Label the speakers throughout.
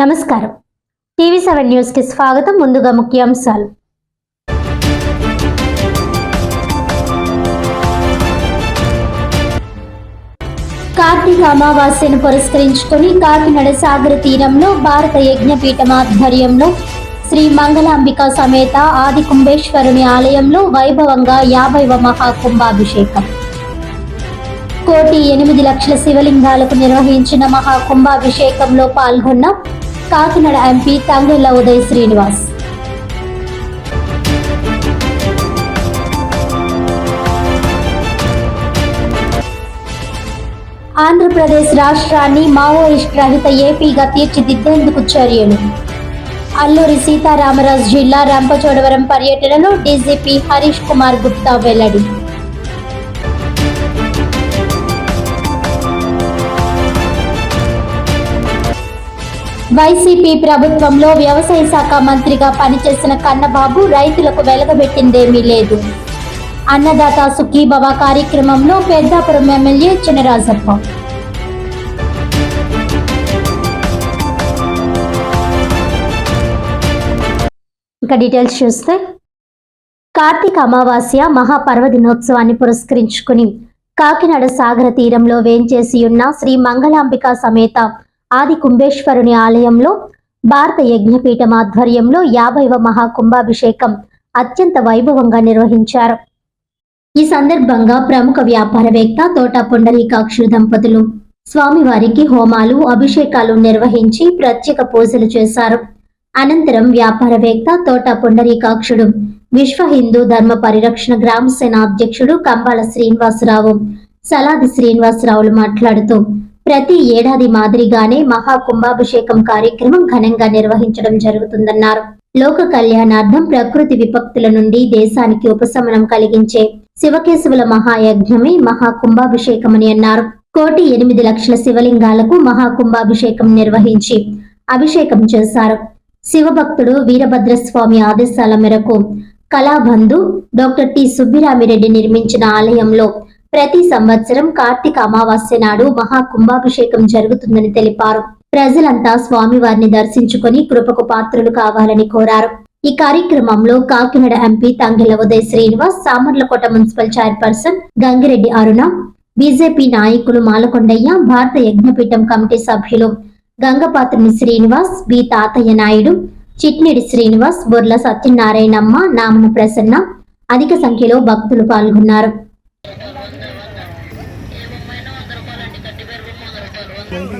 Speaker 1: నమస్కారం. TV seven న్యూస్కి స్వాగతం. ముందుగా ముఖ్యాంశాలు. కార్తీక అమావాస్యను పురస్కరించుకుని కాకినాడ సాగర తీరంలో భారత యజ్ఞపీఠం ఆధ్వర్యంలో శ్రీ మంగళాంబిక సమేత ఆది కుంభేశ్వరుని ఆలయంలో వైభవంగా యాభైవ మహాకుంభాభిషేకం. కోటి ఎనిమిది లక్షల శివలింగాలకు నిర్వహించిన మహాకుంభాభిషేకంలో పాల్గొన్న కాకినాడ ఎంపీ తంగెళ్ళ ఉదయ్ శ్రీనివాస్. ఆంధ్రప్రదేశ్ రాష్ట్రాన్ని మావోయిస్ట్ రహిత ఏపీగా తీర్చిదిద్దేందుకు చర్యలు. అల్లూరి సీతారామరాజు జిల్లా రంపచోడవరం పర్యటనలో డీజీపీ హరీష్ కుమార్ గుప్తా వెల్లడి. వైసీపీ ప్రభుత్వంలో వ్యవసాయ శాఖ మంత్రిగా పనిచేసిన కన్నబాబు రైతులకు వెలగబెట్టిందేమీ లేదు. అన్నదాత సుఖీభవ కార్యక్రమంలో పెద్దాపురం ఎమ్మెల్యే చినరాజప్ప. ఇంకా డీటెయిల్స్ చూస్తే కార్తీక అమావాస్య మహాపర్వదినోత్సవాన్ని పురస్కరించుకుని కాకినాడ సాగర తీరంలో వేంచేసి ఉన్న శ్రీ మంగళాంబిక సమేత ఆది కుంభేశ్వరుని ఆలయంలో భారత యజ్ఞపీఠం ఆధ్వర్యంలో యాభైవ మహాకుంభాభిషేకం అత్యంత వైభవంగా నిర్వహించారు. ఈ సందర్భంగా ప్రముఖ వ్యాపారవేత్త తోట పుండరీకాక్షులు దంపతులు స్వామివారికి హోమాలు అభిషేకాలు నిర్వహించి ప్రత్యేక పూజలు చేశారు. అనంతరం వ్యాపారవేత్త తోట పుండరీకాక్షుడు విశ్వ హిందూ ధర్మ పరిరక్షణ గ్రామ సేన అధ్యక్షుడు కంబాల శ్రీనివాసరావు సలాది శ్రీనివాసరావులు మాట్లాడుతూ ప్రతి ఏడాది మాదిరిగానే మహా కుంభాభిషేకం కార్యక్రమం ఘనంగా నిర్వహించడం జరుగుతుందన్నారు. లోక కళ్యాణార్థం ప్రకృతి విపక్తుల నుండి దేశానికి ఉపశమనం కలిగించే శివకేశవుల మహాయజ్ఞమే మహా కుంభాభిషేకమని అన్నారు. కోటి ఎనిమిది లక్షల శివలింగాలకు మహా కుంభాభిషేకం నిర్వహించి అభిషేకం చేశారు. శివభక్తుడు వీరభద్రస్వామి ఆదేశాల మేరకు కళాబంధు డాక్టర్ టి సుబ్బిరామిరెడ్డి నిర్మించిన ఆలయంలో ప్రతి సంవత్సరం కార్తీక అమావాస్య నాడు మహా కుంభాభిషేకం జరుగుతుందని తెలిపారు. ప్రజలంతా స్వామివారిని దర్శించుకుని కృపకు పాత్రులు కావాలని కోరారు. ఈ కార్యక్రమంలో Kakinada MP Tangella Uday Srinivas Samarlakota municipal chairperson Gangireddy Aruna BJP నాయకులు మాలకొండయ్య భారత యజ్ఞపీఠం కమిటీ సభ్యులు గంగపాత్రుని శ్రీనివాస్ బి. తాతయ్య నాయుడు చిట్నిడి శ్రీనివాస్ బొర్ల సత్యనారాయణమ్మ నామన ప్రసన్న అధిక సంఖ్యలో భక్తులు పాల్గొన్నారు.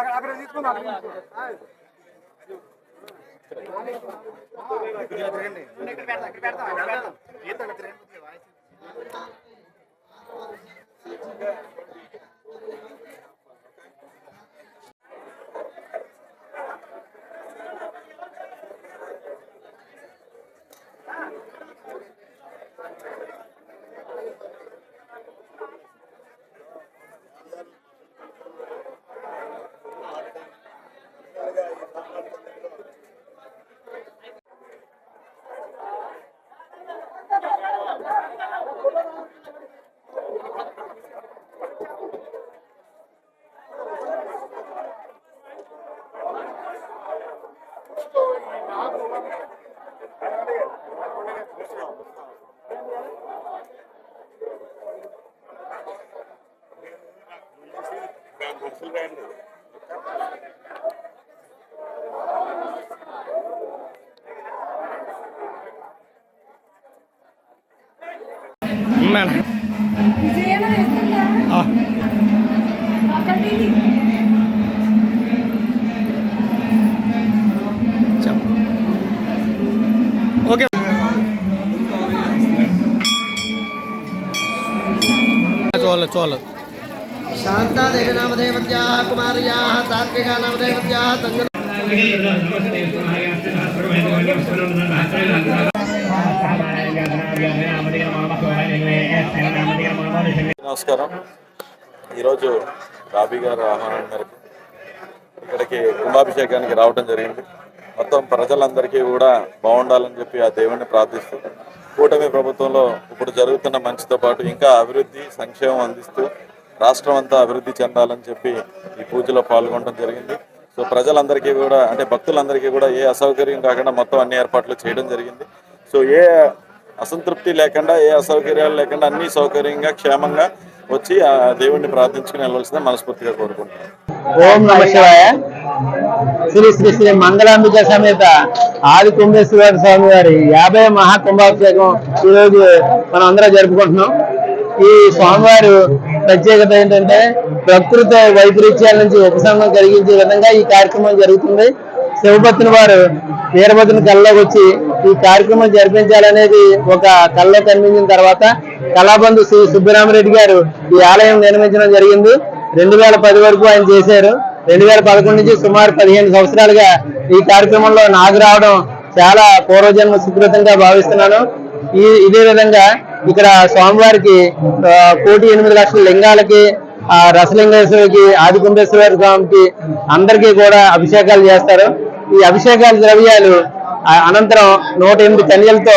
Speaker 2: अगर आप रजित को मारेंगे ये तो
Speaker 3: ఓకే చూడాలి చూడాలి
Speaker 4: శాంతాదేవి నామదేవత్యాः కుమార్యాः సాత్వికా నామదేవత్యాः సంగ
Speaker 5: నమస్కారం. ఈరోజు రాబీ గారు ఆహ్వానం మేరకు ఇక్కడికి కుంభాభిషేకానికి రావడం జరిగింది. మొత్తం ప్రజలందరికీ కూడా బాగుండాలని చెప్పి ఆ దేవుణ్ణి ప్రార్థిస్తూ కూటమి ప్రభుత్వంలో ఇప్పుడు జరుగుతున్న మంచితో పాటు ఇంకా అభివృద్ధి సంక్షేమం అందిస్తూ రాష్ట్రం అంతా అభివృద్ధి చెందాలని చెప్పి ఈ పూజలో పాల్గొనడం జరిగింది. సో ప్రజలందరికీ కూడా అంటే భక్తులందరికీ కూడా ఏ అసౌకర్యం కాకుండా మొత్తం అన్ని ఏర్పాట్లు చేయడం జరిగింది. సో ఏ అసంతృప్తి లేకుండా ఏ అసౌకర్యాలు లేకుండా అన్ని సౌకర్యంగా క్షేమంగా వచ్చి ఆ దేవుణ్ణి ప్రార్థించుకుని వెళ్ళవలసిందే మనస్ఫూర్తిగా కోరుకుంటున్నాను.
Speaker 4: ఓం నమ శివాయ. శ్రీ శ్రీ శ్రీ మంగళాంబిక సమేత ఆది కుంభేశ్వర స్వామి వారి యాభై మహా ఈరోజు మనం అందరం జరుపుకుంటున్నాం. ఈ స్వామివారు ప్రత్యేకత ఏంటంటే ప్రకృతి వైపరీత్యాల నుంచి ఉపశమనం కలిగించే విధంగా ఈ కార్యక్రమం జరుగుతుంది. శివభక్తుని వారు వీరభద్రుని కళ్ళలోకి వచ్చి ఈ కార్యక్రమం జరిపించాలనేది ఒక కళ్ళలో కనిపించిన తర్వాత కళాబంధు శ్రీ సుబ్బరామరెడ్డి గారు ఈ ఆలయం నిర్మించడం జరిగింది. రెండు వేల పది వరకు ఆయన చేశారు. రెండు వేల పదకొండు నుంచి సుమారు పదిహేను సంవత్సరాలుగా ఈ కార్యక్రమంలో నాకు రావడం చాలా పూర్వజన్మ సుకృతంగా భావిస్తున్నాను. ఈ ఇదే విధంగా ఇక్కడ స్వామివారికి కోటి ఎనిమిది లక్షల లింగాలకి ఆ రసలింగేశ్వరికి ఆదికుండేశ్వర స్వామికి అందరికీ కూడా అభిషేకాలు చేస్తారు. ఈ అభిషేకాల ద్రవ్యాలు అనంతరం నూట ఎనిమిది కన్యలతో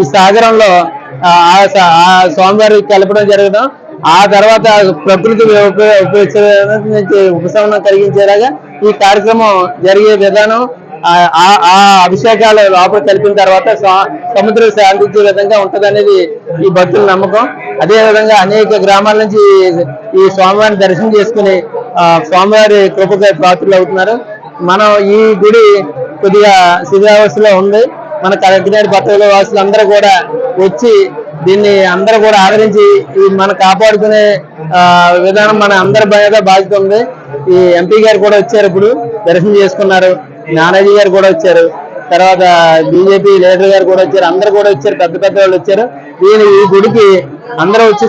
Speaker 4: ఈ సాగరంలో ఆ స్వామివారి కలపడం జరగడం ఆ తర్వాత ప్రకృతి ఉప- నుంచి ఉపశమనం కలిగించేలాగా ఈ కార్యక్రమం జరిగే విధానం ఆ- ఆ- అభిషేకాలు లోపల కలిపిన తర్వాత సముద్రం శాంతించే విధంగా ఉంటదనేది ఈ భక్తుల నమ్మకం. అదే విధంగా అనేక గ్రామాల నుంచి ఈ- స్వామివారిని దర్శనం చేసుకుని ఆ, స్వామివారి కృపగా పాత్రలు అవుతున్నారు. మనం ఈ గుడి కొద్దిగా శిథిలావస్థలో ఉంది. మన కరెక్ట్నేడు భక్తుల వాసులు అందరూ కూడా వచ్చి దీన్ని అందరూ కూడా ఆదరించి ఈ మన కాపాడుకునే ఆ, విధానం మన అందరి మీద బాధ్యత ఉంది. ఈ ఎంపీ గారు కూడా వచ్చారు ఇప్పుడు దర్శనం చేసుకున్నారు. నానాజీ గారు కూడా వచ్చారు. తర్వాత బీజేపీ లీడర్ గారు కూడా వచ్చారు. అందరు కూడా వచ్చారు. పెద్ద పెద్ద వాళ్ళు వచ్చారు. దీని ఈ గుడికి అందరూ వచ్చి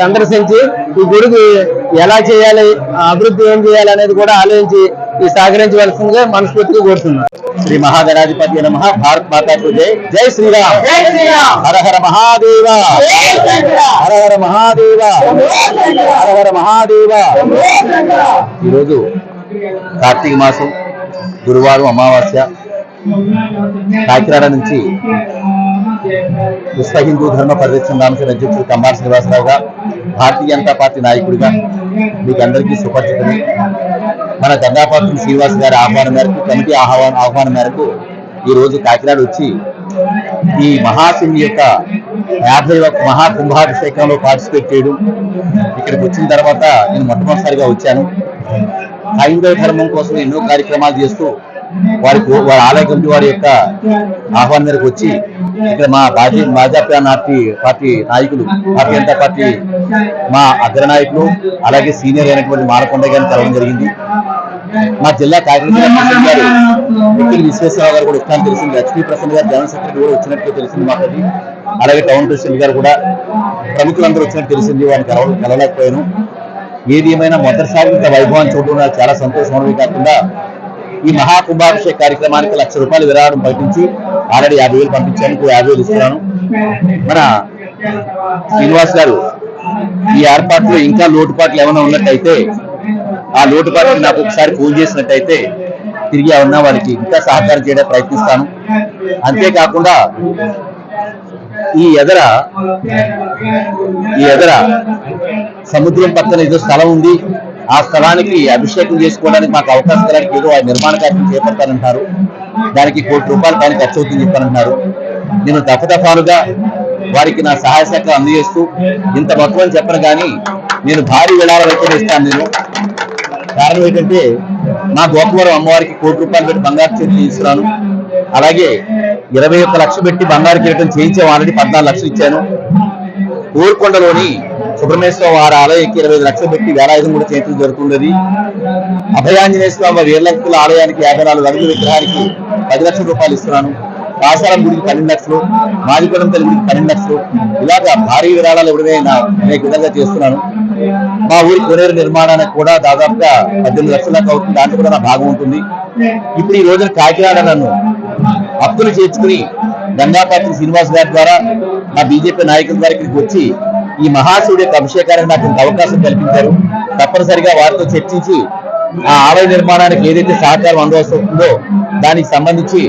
Speaker 4: సందర్శించి ఈ గుడికి ఎలా చేయాలి అభివృద్ధి ఏం చేయాలి అనేది కూడా ఆలోచించి ఈ సహకరించవలసిందిగా మనస్ఫూర్తిగా కోరుతున్నాను. శ్రీ మహాగణాధిపతి నమ భారత్ మాతాకు జై. జై శ్రీరామ్. హర హర మహాదేవ. హర హర మహాదేవ. హర హర మహాదేవ. ఈరోజు కార్తీక మాసం గురువారం అమావాస్య. కాకినాడ నుంచి విశ్వ హిందూ ధర్మ పరిరక్షణ రామచంద్ర అధ్యక్షుడు కంబాల శ్రీనివాసరావు గారు భారతీయ జనతా పార్టీ నాయకుడిగా మీకు అందరికీ సుపరిచితులు మన గంగాపాత్ర శ్రీనివాస్ గారి ఆహ్వానం మేరకు కమిటీ ఆహ్వానం ఆహ్వానం మేరకు ఈ రోజు కాకినాడ వచ్చి ఈ మహాసింహి యొక్క యాభై ఒక మహాకుంభాభిషేకంలో పార్టిసిపేట్ చేయడం ఇక్కడికి వచ్చిన తర్వాత నేను మొట్టమొదటిసారిగా వచ్చాను. హైందవ ధర్మం కోసం ఎన్నో కార్యక్రమాలు చేస్తూ వారి వారి ఆలయ కమిటీ వారి యొక్క ఆహ్వానం మేరకు వచ్చి ఇక్కడ మా భాజీ భాజపా నాటి పార్టీ నాయకులు భారతీయ జనతా పార్టీ మా అగ్రనాయకులు అలాగే సీనియర్ అయినటువంటి మాలకొండ గారిని కలవడం జరిగింది.
Speaker 6: మా జిల్లా కార్యదర్శి ప్రెసిడెంట్ గారు ఎక్కిలి విశ్వేశ్వరరావు గారు కూడా ఇష్టాన్ని తెలిసింది. లక్ష్మీ ప్రసన్న గారు జనరల్ సెక్రటరీ కూడా వచ్చినట్టు తెలిసింది మాకు అలాగే టౌన్ ప్రెసిడెంట్ గారు కూడా ప్రముఖులందరూ వచ్చినట్టు తెలిసింది. వారిని కలవ కలవలేకపోయాను. ఏది ఏమైనా మొదటిసారి ఇంత వైభవాన్ని చూడడం నాకు చాలా సంతోషమే కాకుండా ఈ మహాకుంభాభిషేక కార్యక్రమానికి లక్ష రూపాయలు విరాళం పంపించి ఆల్రెడీ యాభై వేలు పంపించాను ఇంకో యాభై వేలు ఇస్తున్నాను. మన శ్రీనివాస్ గారు ఈ ఏర్పాట్లో ఇంకా లోటుపాట్లు ఏమైనా ఉన్నట్టయితే ఆ లోటుపాట్లు నాకు ఒకసారి ఫోన్ చేసినట్టయితే తిరిగి ఏమన్నా వారికి ఇంకా సహకారం చేయడానికి ప్రయత్నిస్తాను. అంతేకాకుండా ఈ ఎదర ఈ ఎదర సముద్రం పక్కన ఏదో స్థలం ఉంది. ఆ స్థలానికి అభిషేకం చేసుకోవడానికి మాకు అవకాశం కలగడానికి ఏదో ఆ నిర్మాణ కార్యం చేపడతానంటారు దానికి కోటి రూపాయల పైన ఖర్చు అవుతుంది చెప్పారంటున్నారు నేను దఫదఫాలుగా వారికి నా సహాయ శాఖ అందజేస్తూ ఇంత మొత్తం అని చెప్పను కానీ నేను భారీ విరాళాలు అయితే ఇస్తాను నేను. కారణం ఏంటంటే నా గోపవరం అమ్మవారికి కోటి రూపాయలు పెట్టి బంగారు చేతులు ఇస్తున్నాను అలాగే ఇరవై ఒక్క లక్షలు పెట్టి బంగారు కిరీటం చేయించే ఆల్రెడీ పద్నాలుగు లక్షలు ఇచ్చాను. ఊరుకొండలోని సుబ్రహ్మణ్యేశ్వర వారి ఆలయానికి ఇరవై లక్షలు పెట్టి వేలాయుధం కూడా చేతులు జరుగుతున్నది. అభయాంజనేయ స్వామి వీర్లంకుల ఆలయానికి యాభై నాలుగు అడుగుల విగ్రహానికి పది లక్షల రూపాయలు ఇస్తున్నాను. కాసారం గుడికి పన్నెండు లక్షలు మాదికొండం తల్లి గుడికి పన్నెండు లక్షలు. ఇలాగా భారీ విరాళాలు ఇవ్వడమే నా అనేక విధంగా చేస్తున్నాను. మా ఊరి కొనేరు నిర్మాణానికి కూడా దాదాపుగా పద్దెనిమిది లక్షల దాకా అవుతుంది. దాంట్లో కూడా నా భాగం ఉంటుంది. ఇప్పుడు ఈ రోజున కాకినాడ నన్ను అప్పులు చేర్చుకుని గంగాపాత్రి శ్రీనివాస్ గారి ద్వారా మా బీజేపీ నాయకుల ద్వారా ఇక్కడికి వచ్చి ఈ మహాశివుడి యొక్క అభిషేకానికి నాకు అవకాశం కల్పించారు. తప్పనిసరిగా వారితో చర్చించి ఆ ఆలయ నిర్మాణానికి ఏదైతే సహకారం అందవలసి వస్తుందో దానికి సంబంధించి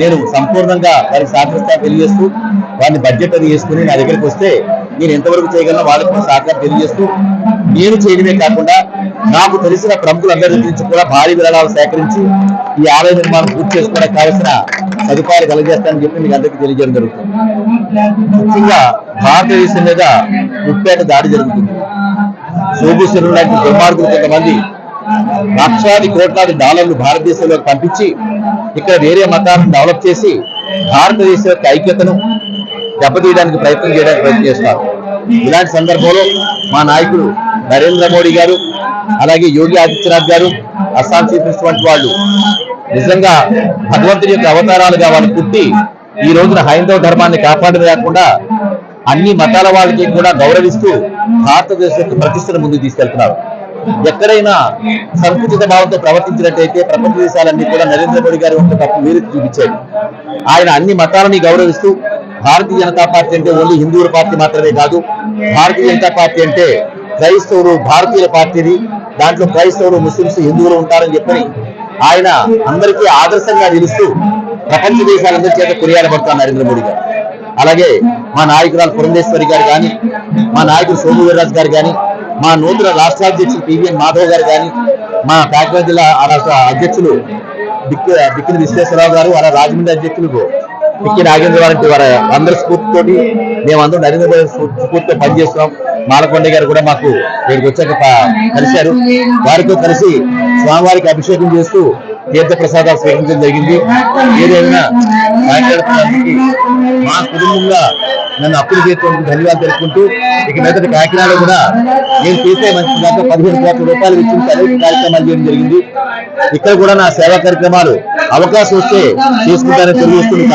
Speaker 6: నేను సంపూర్ణంగా వారికి సహకరిస్తాను తెలియజేస్తూ వారిని బడ్జెట్ అది చేసుకుని నా దగ్గరికి వస్తే నేను ఎంతవరకు చేయగలను వాళ్ళకు సహకారం తెలియజేస్తూ నేను చేయడమే కాకుండా నాకు తెలిసిన ప్రముఖులందరి నుంచి కూడా భారీ విరాళాలు సేకరించి ఈ ఆలయ నిర్మాణం పూర్తి చేసుకోవడానికి కావాల్సిన సదుపాయాలు కలిగజేస్తానని చెప్పి మీకు అందరికీ తెలియజేయడం జరుగుతుంది. ముఖ్యంగా భారతదేశం మీద ముప్పేట దాడి జరుగుతుంది. సోబుశరు లాంటి దుర్మార్గులు కొంతమంది లక్షాది కోట్లాది డాలర్లు భారతదేశంలోకి పంపించి ఇక్కడ వేరే మతాలను డెవలప్ చేసి భారతదేశ యొక్క ఐక్యతను దెబ్బతీయడానికి ప్రయత్నం చేయడానికి ప్రయత్నం చేస్తారు. ఇలాంటి సందర్భంలో మా నాయకుడు నరేంద్ర మోడీ గారు అలాగే యోగి ఆదిత్యనాథ్ గారు అస్సాం చూపించినటువంటి వాళ్ళు నిజంగా భగవంతుని యొక్క అవతారాలుగా వాళ్ళు పుట్టి ఈ రోజున హైందవ ధర్మాన్ని కాపాడమే కాకుండా అన్ని మతాల వాళ్ళకి కూడా గౌరవిస్తూ భారతదేశ యొక్క ప్రతిష్టను ముందుకు తీసుకెళ్తున్నారు. ఎక్కడైనా సంకుచిత భావంతో ప్రవర్తించినట్టయితే ప్రపంచ దేశాలన్నీ కూడా నరేంద్ర మోడీ గారి ఒక తప్పు వీరు చూపించాడు ఆయన అన్ని మతాలని గౌరవిస్తూ భారతీయ జనతా పార్టీ అంటే ఓన్లీ హిందువుల పార్టీ మాత్రమే కాదు భారతీయ జనతా పార్టీ అంటే క్రైస్తవులు భారతీయుల పార్టీది దాంట్లో క్రైస్తవులు ముస్లింస్ హిందువులు ఉంటారని చెప్పని ఆయన అందరికీ ఆదర్శంగా నిలుస్తూ ప్రపంచ దేశాలందరి చేత కొనియాడబడతారు నరేంద్ర మోడీ గారు. అలాగే మా నాయకురాలు పురంధేశ్వరి గారు కానీ మా నాయకుడు సోము వీర్రాజు గారు కానీ మా నూతన రాష్ట్ర అధ్యక్షులు పివిఎన్ మాధవ్ గారు కానీ మా కాకినాడ జిల్లా రాష్ట్ర అధ్యక్షులు బిక్కి బిక్కిన విశ్వేశ్వరరావు గారు అలా రాజమండ్రి అధ్యక్షులు బిక్కి నాగేంద్ర వారి వారి అందరి స్ఫూర్తితోటి మేమందరం నరేంద్ర మోడీ స్ఫూర్తితో పనిచేస్తున్నాం. మాలకొండ గారు కూడా మాకు ఇక్కడికి వచ్చాక కలిశారు. వారితో కలిసి స్వామివారికి అభిషేకం చేస్తూ తీర్థప్రసాదాలు స్వీకరించడం జరిగింది. ఏదైనా మాట్లాడుతున్నందుకు మా కుటుంబంగా నన్ను అప్పులు చేసినందుకు ధన్యవాదాలు తెలుపుకుంటూ ఇక మీద కాకినాడ కూడా నేను చేసే మంచి దాకా పదిహేను కోట్ల రూపాయలు ఇచ్చిన కార్యక్రమాలు చేయడం జరిగింది. ఇక్కడ కూడా నా సేవా కార్యక్రమాలు అవకాశం వస్తే చేసుకుంటానని తెలియజేస్తూ మీకు